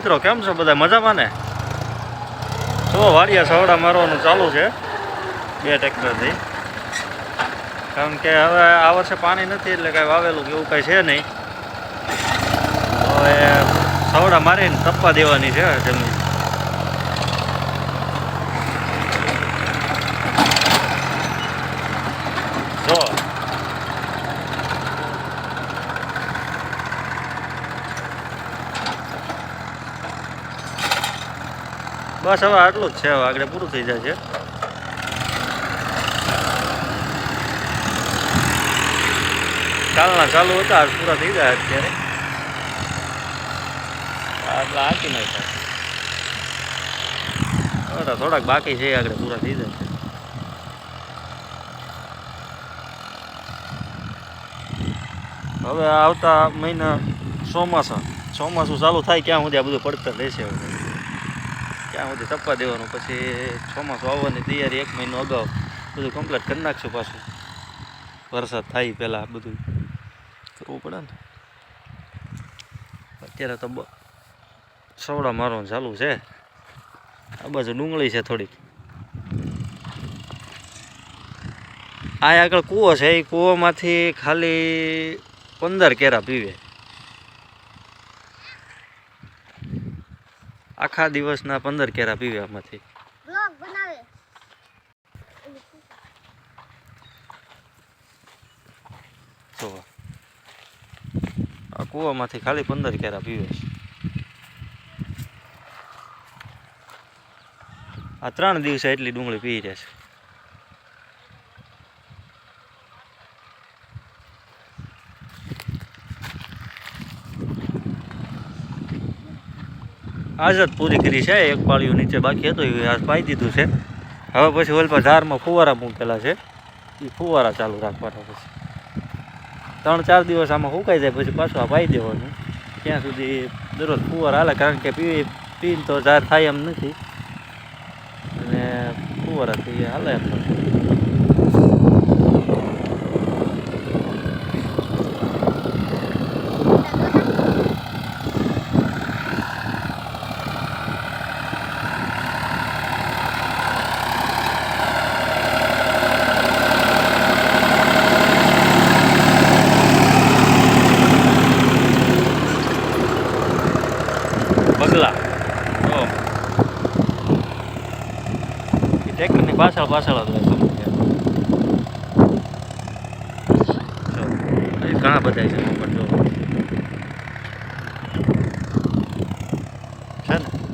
મિત્રો કેમ છો બધા? મજામાં ને? જો વાડિયા સવડા મારવાનું ચાલુ છે બે ટ્રેક્ટરથી. કારણ કે હવે આ વર્ષે પાણી નથી એટલે કાંઈ વાવેલું કે એવું કાંઈ છે નહીં. હવે સવડા મારીને તપવા દેવાની છે જમીન. જો બસ હવે આટલું જ છે, હવે આગળ પૂરું થઈ જાય છે. કાલના ચાલુ હતા પૂરા થઈ જાય અત્યારે. આટલા આટી નાખ્યા. થોડાક બાકી છે, આગળ પૂરા થઈ જાય હવે આવતા મહિના ચોમાસા. ચોમાસું ચાલુ થાય, ક્યાં સુધી આ બધું પડતર રહેશે હવે? ક્યાં સુધી તપવા દેવાનું. પછી ચોમાસું આવવાની તૈયારી એક મહિનો અગાઉ. બધું કમ્પ્લીટ કરી નાખશું પાછું. વરસાદ થાય પહેલાં બધું. કરવું પડે ને. અત્યારે તો સવડા મારવાનું ચાલુ છે. આ બાજુ ડુંગળી છે થોડીક. આ આગળ કૂવો છે. એ કૂવામાંથી ખાલી પંદર કેરા પીવે. આખા દિવસના પંદર કેરા પીવે આમાંથી. જો. આ કૂવામાંથી ખાલી પંદર કેરા પીવે છે. આ ત્રણ દિવસે એટલી ડુંગળી પી રહે છે. જ પૂરી કરી છે. એક પાળીઓ નીચે બાકી હતું, એ પાઈ દીધું છે. હવે પછી ઓલપા ઝાડમાં ફુવારા મૂકેલા છે. એ ફુવારા ચાલુ રાખવાના પછી. ત્રણ ચાર દિવસ આમાં સુકાઈ જાય, પછી પાછું આ પાઈ દેવાનું. ત્યાં સુધી દરરોજ ફુવારા હાલે, કારણ કે પી, પીને તો ઝાડ થાય એમ નથી. અને ફુવારાથી હાલે એમ. ઢગલા તો એ ટ્રેક્ટરની પાછળ પાછળ જ હોય ઘણા બધા છે પણ જો છે ને